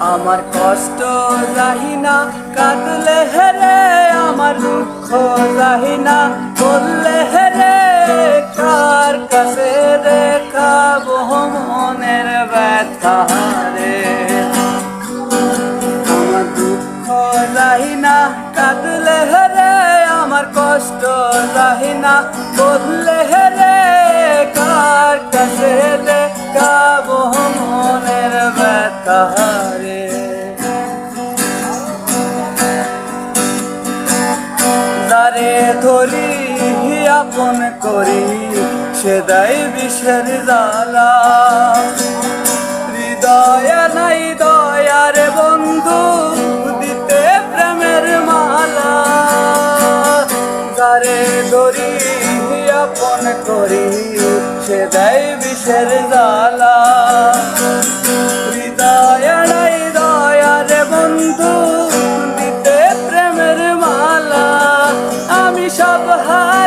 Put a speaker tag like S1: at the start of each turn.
S1: আমার কষ্ট যাহি না, কাঁদলে হেরে আমার দুঃখ যাহি না, বললে হেরে কার কাছে দেখাবো মনের ব্যথা রে? আমার দুঃখ যাহি না, কাঁদলে হেরে আমার কষ্ট যাহি না, বললে হেরে কার কাছে দেখাবো মনের ব্যথা ধরি আপন করি, সে দেয় বিষের জ্বালা। হৃদয় নাই দয়ার বন্ধু, দিতে প্রেমের মালা। যারে ধরি আপন করি, সে দেয় বিষের জ্বালা। হৃদয়